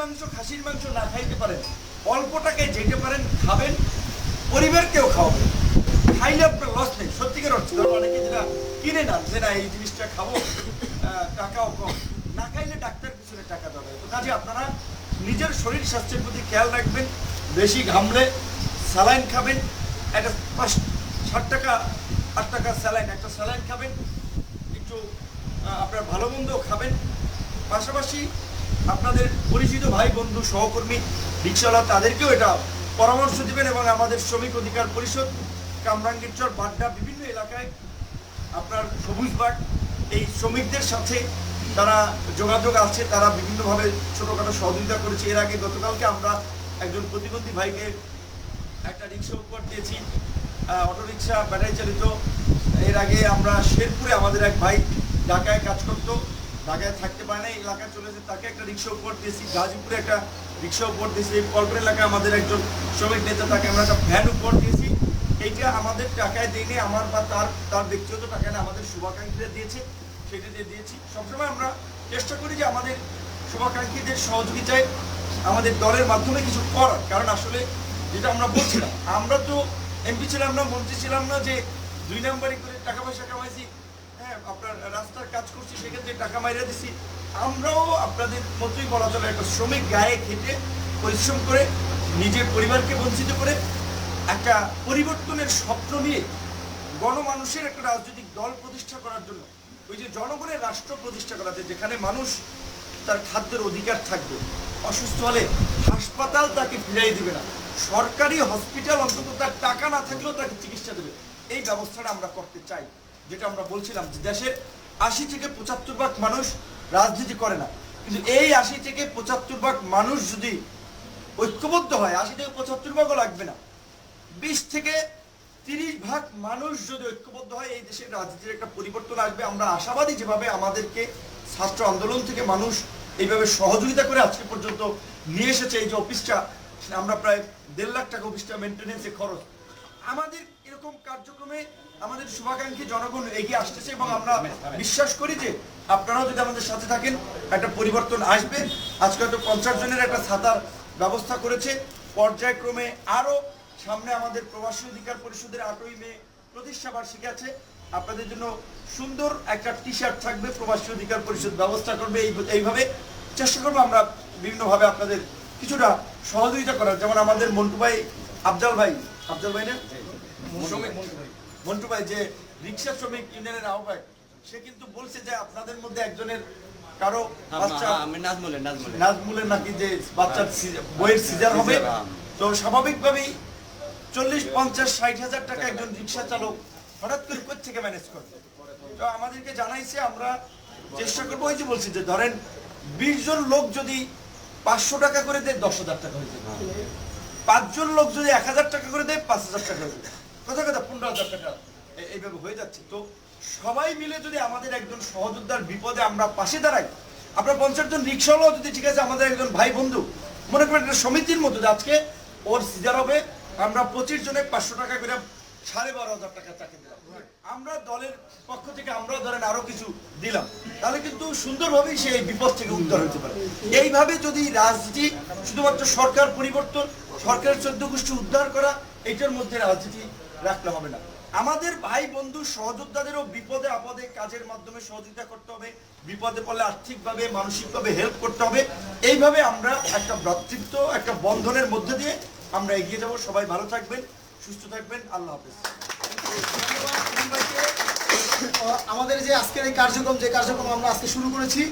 মাংস, খাসির মাংস না খাইতে পারেন অল্প টাকায় যেতে পারেন, খাবেন, পরিবারকেও খাওয়াবেন। খাইলে আপনার লস নেই, সত্যিকার অর্থে। ধরুন অনেকে যেটা কিনে না, যে না, এই জিনিসটা খাব টাকাও কম। না খাইলে ডাক্তার পিছনে টাকা দেওয়া তো কাজে আপনারা নিজের শরীর স্বাস্থ্যের প্রতি খেয়াল রাখবেন, বেশি ঘামলে স্যালাইন খাবেন, একটা পাঁচ ষাট টাকা, আট টাকা স্যালাইন, একটা স্যালাইন খাবেন, একটু আপনার ভালো মন্দ খাবেন। পাশাপাশি আপনাদের পরিচিত ভাই, বন্ধু, সহকর্মী, রিক্সাওয়ালা, তাদেরকেও এটা পরামর্শ দিবেন এবং আমাদের শ্রমিক অধিকার পরিষদ কামরাঙ্গীরচর বাড্ডা, বিভিন্ন এলাকায় আপনার সবুজবাগ এই শ্রমিকদের সাথে তারা যোগাযোগ আছে, তারা বিভিন্নভাবে ছোটোখাটো সহযোগিতা করেছে। এর আগে গতকালকে আমরা একজন প্রতিবন্ধী ভাইকে একটা রিক্সা উপহার দিয়েছি অটো রিক্সা ব্যাটারি চালিত। এর আগে আমরা শেরপুরে আমাদের এক ভাই ঢাকায় কাজ করতো। ঢাকায় থাকতে পারে না এলাকায় চলেছে তাকে একটা রিক্সা উপর দিয়েছি, গাজীপুরে একটা রিক্সা উপর দিয়েছি, এই কল্পনা এলাকায় আমাদের একজন শ্রমিক নেতা, তাকে আমরা একটা ভ্যান উপর দিয়েছি। এইটা আমাদের টাকায় দিইনি আমার বা তার তার ব্যক্তিগত টাকায় না, আমাদের শুভাকাঙ্ক্ষীরা দিয়েছে, সেটা দিয়ে দিয়েছি। সবসময় আমরা চেষ্টা করি যে আমাদের শুভাকাঙ্ক্ষীদের সহযোগিতায় আমাদের দলের মাধ্যমে কিছু করার, কারণ আসলে যেটা আমরা বলছিলাম, আমরা তো এমপি ছিলাম না, মন্ত্রী ছিলাম না, যে দুই নাম্বারই করে টাকা পয়সা কামাইছি আপনার রাস্তার কাজ করছি, সেক্ষেত্রে টাকা মাইরা দিছি। আমরাও আপনাদের মতোই বলা চলে, একটা শ্রমিক গায়ে খেটে পরিশ্রম করে, নিজের পরিবারকে বঞ্চিত করে, একটা পরিবর্তনের স্বপ্ন নিয়ে গণমানুষের একটা রাজনৈতিক দল প্রতিষ্ঠা করার জন্য, ওই যে জনগণের রাষ্ট্র প্রতিষ্ঠা করাতে যেখানে মানুষ তার খাদ্যের অধিকার থাকবে, অসুস্থ হলে হাসপাতাল তাকে ফিরাই দিবে না। সরকারি হসপিটাল অন্তত তার টাকা না থাকলেও তাকে চিকিৎসা দেবে। এই ব্যবস্থাটা আমরা করতে চাই। যেটা আমরা বলছিলাম যে দেশের আশি থেকে পঁচাত্তর ভাগ মানুষ রাজনীতি করে না। কিন্তু এই আশি থেকে পঁচাত্তর ভাগ মানুষ যদি ঐক্যবদ্ধ হয়, আশি থেকে পঁচাত্তর ভাগও লাগবে না। বিশ থেকে তিরিশ ভাগ মানুষ যদি ঐক্যবদ্ধ হয়, এই দেশের রাজনীতির একটা পরিবর্তন আসবে। আমরা আশাবাদী যেভাবে আমাদেরকে ছাত্র আন্দোলন থেকে মানুষ এইভাবে সহযোগিতা করে আজকে পর্যন্ত নিয়ে এসেছে, এই যে অফিসটা আমরা প্রায় দেড় লাখ টাকা অফিসটা মেনটেনেন্সে খরচ। আমাদের এরকম কার্যক্রমে আমাদের শুভাকাঙ্ক্ষী জনগণ এগিয়ে আসতেছে এবং আমরা বিশ্বাস করি যে আপনারাও যদি আমাদের সাথে থাকেন, একটা পরিবর্তন আসবে। আজকে হয়তো পঞ্চাশ জনের একটা ছাতার ব্যবস্থা করেছে। পর্যায়ক্রমে আরও সামনে আমাদের প্রবাসী অধিকার পরিষদের আটই মে প্রতিষ্ঠা বার্ষিকী আছে। আপনাদের জন্য সুন্দর একটা টি শার্ট থাকবে, প্রবাসী অধিকার পরিষদ ব্যবস্থা করবে এই এইভাবে। চেষ্টা করব আমরা বিভিন্নভাবে আপনাদের কিছুটা সহযোগিতা করার। যেমন আমাদের মন্টু ভাই আফজাল ভাই আফজাল ভাই না? শ্রমিক মন্টু ভাই। যে রিক্সা শ্রমিক ইউনিয়নের আহ্বায়ক সে কিন্তু বলছে যে আপনাদের মধ্যে একজনের কারও বাচ্চা নাজমুলের নাকি যে বাচ্চার বইয়ের সিজার হবে। হ্যাঁ। তো স্বাভাবিকভাবেই চল্লিশ পঞ্চাশ ষাট হাজার টাকা একজন রিক্সা চালক হঠাৎ করে কোথা থেকে ম্যানেজ করবে তো আমাদেরকে জানাইছে আমরা চেষ্টা করব। ওই যে বলছি যে ধরেন বিশ জন লোক যদি পাঁচশো টাকা করে দেয় দশ হাজার টাকা হয়ে যাবে। পাঁচজন লোক যদি এক হাজার টাকা করে দেয়, পাঁচ হাজার টাকা করে কথা কথা, পনেরো হাজার টাকা। এইভাবে হয়ে যাচ্ছে। তো সবাই মিলে যদি আমাদের একজন সহযোদ্ধার বিপদে আমরা পাশে দাঁড়াই আপনার পঞ্চাশ জন রিক্সাওয়ালাও যদি ঠিক আছে, আমাদের একজন ভাই বন্ধু, মনে করেন একটা সমিতির মতো, যে আজকে ওর সিজার হবে, আমরা পঁচিশ জনে পাঁচশো টাকা করে সাড়ে বারো হাজার টাকা চাকরি দিলাম। আমরা দলের পক্ষ থেকে আমরাও ধরেন আরও কিছু দিলাম। তাহলে কিন্তু সুন্দরভাবেই সে এই বিপদ থেকে উদ্ধার হতে পারে। এইভাবে যদি রাজনীতি, শুধুমাত্র সরকার পরিবর্তন সরকারের চোদ্দ গোষ্ঠী উদ্ধার করা এটার মধ্যে রাজনীতি রাখতে হবে না। আমাদের ভাই বন্ধু সহযোদ্ধাদেরও বিপদে আপদে কাজের মাধ্যমে সহযোগিতা করতে হবে, বিপদে পড়লে আর্থিকভাবে, মানসিকভাবে হেল্প করতে হবে। এইভাবে আমরা একটা ভ্রাতৃত্ব, একটা বন্ধনের মধ্যে দিয়ে আমরা এগিয়ে যাব। সবাই ভালো থাকবেন, সুস্থ থাকবেন। আল্লাহ হাফেজ। আমাদের যে আজকের এই কার্যক্রম, যে কার্যক্রম আমরা আজকে শুরু করেছি,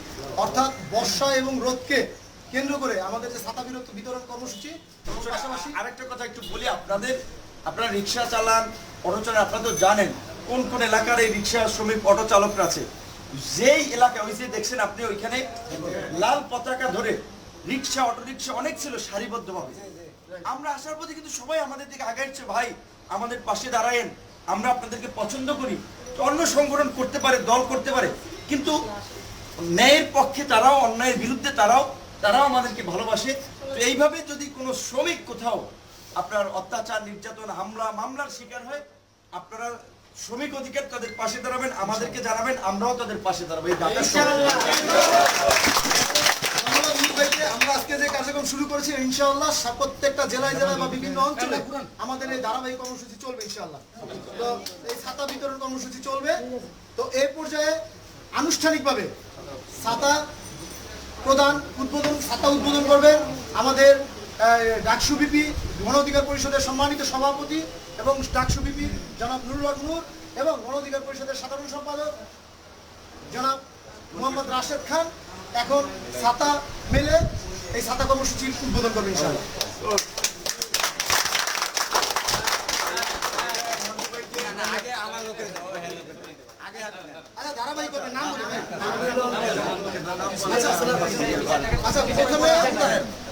অর্থাৎ বর্ষা এবং রোদকে কেন্দ্র করে আমাদের যে ছাতা বিরক্ত বিতরণ কর্মসূচি পাশাপাশি আরেকটা কথা একটু বলি আপনাদের আপনারা রিক্সা চালান অটো চালান আপনারা তো জানেন কোন কোন এলাকার এই রিক্সা শ্রমিক অটো চালকরা আছে। যেই এলাকা ওই যে দেখছেন আপনি ওইখানে লাল পতাকা ধরে রিক্সা অটো রিক্সা অনেক ছিল সারিবদ্ধভাবে। আমরা আসার পথে কিন্তু সবাই আমাদের দিকে আগাইছে ভাই আমাদের পাশে দাঁড়ায়েন আমরা আপনাদেরকে পছন্দ করি। অন্য সংগঠন করতে পারে দল করতে পারে কিন্তু ন্যায়ের পক্ষে তারাও অন্যায়ের বিরুদ্ধে তারাও তারাও আমাদেরকে ভালোবাসে। তো এইভাবে যদি কোনো শ্রমিক কোথাও আপনার অত্যাচার নির্যাতন হামলা মামলার শিকার হয় আপনারা শ্রমিক অধিকার তাদের পাশে দাঁড়াবেন আমাদেরকে জানাবেন আমরাও তাদের পাশে দাঁড়াবো। এই। আমরা আজকে যে কার্য- কার্যক্রম শুরু করেছি ইনশাআল্লাহ প্রত্যেকটা জেলায় জেলায় বা বিভিন্ন অঞ্চলে আমাদের এই ধারাবাহিক কর্মসূচি চলবে ইনশাআল্লাহ। তো এই ছাতা বিতরণ কর্মসূচি চলবে। তো এই পর্যায়ে আনুষ্ঠানিকভাবে ছাতা প্রদান, উদ্বোধন ছাতা উদ্বোধন করবেন আমাদের ডাকসু বিপি, গণ অধিকার পরিষদের সম্মানিত সভাপতি এবং ডাকসু বিপি জনাব নুরুল নূর এবং গণ অধিকার পরিষদের সাধারণ সম্পাদক জনাব মোহাম্মদ রাশেদ খান। এখন ছাতা মেলে এই ছাতা কর্মসূচির উদ্বোধন করবেন ইনশাআল্লাহ আচ্ছা ধারাবাহিক করবেন নাম বলে ভাই। আচ্ছা, আচ্ছা প্রথমে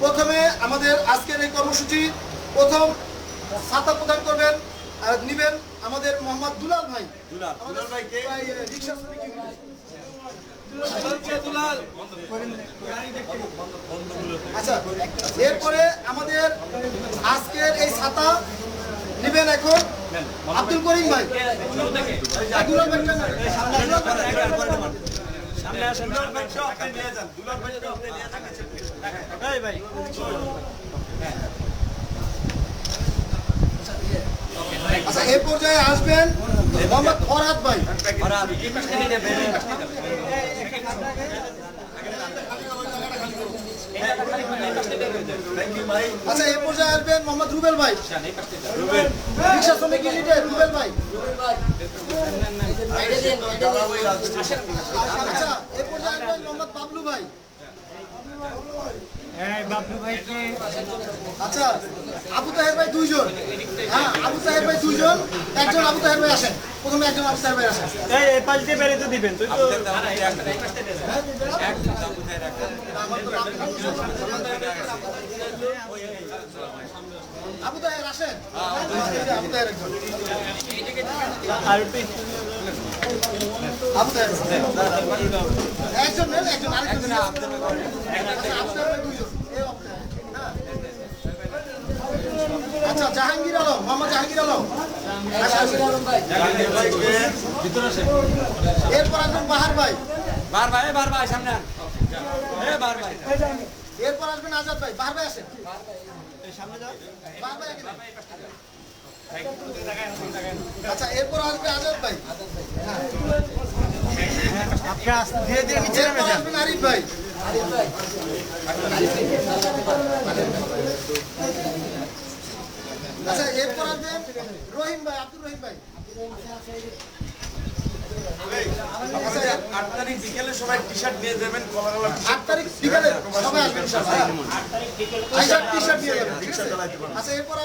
প্রথমে আমাদের আজকের এই কর্মসূচি প্রথম ছাতা প্রদান করবেন আর নিবেন আমাদের মোহাম্মদ দুলাল ভাই দুলাল, দুলাল ভাই কে? রিকশা শ্রমিক আচ্ছা এরপরে আমাদের আজকের এই ছাতা নিবেন এখন আব্দুল করিম ভাই আচ্ছা এই পর্যায়ে আসবেন মোহাম্মদ ফরহাদ ভাই। ভাই আচ্ছা এই পর্যায়ে আসবেন মোহাম্মদ রুবেল ভাই। রিক্সা শ্রমিক ইউনিটের রুবেল ভাই। আচ্ছা এই পর্যায়ে আসবেন মোহাম্মদ বাবলু ভাই। আচ্ছা আবু তাহের ভাই দুইজন। হ্যাঁ আবু তাহের ভাই দুইজন একজন আবু তাহের ভাই আসেন। প্রথমে একজন আবু তাহের ভাই এই এই পাশ দিয়ে বেরিয়ে তো দিবেন তুই তো আবু তাহের আসেন। আবু তাহের একজন। আর আবু তাহের একজন। একজন আরেকজন। আচ্ছা, আবু তাহের দুইজন। আচ্ছা জাহাঙ্গীর আলম মোহাম্মদ জাহাঙ্গীর আলম। জাহাঙ্গীর ভাইকে এরপর আসবেন বাহার ভাই। বার ভাই বার ভাই সামনে বার ভাই। এরপর আসবেন আজাদ ভাই। বাহার ভাই আসেন। বাহার আচ্ছা এরপর আসবে আজাদ ভাই। ধীরে ধীরে নিচে আরিফ ভাই। আচ্ছা এরপর আছেন রহিম ভাই আব্দুর রহিম ভাই। আচ্ছা আট তারিখ বিকেলে সবাই টি শার্ট নিয়ে যাবেন কলা কলা আট তারিখ বিকালে সবাই আসবেন টি শার্ট নিয়ে যাবেন আচ্ছা এরপর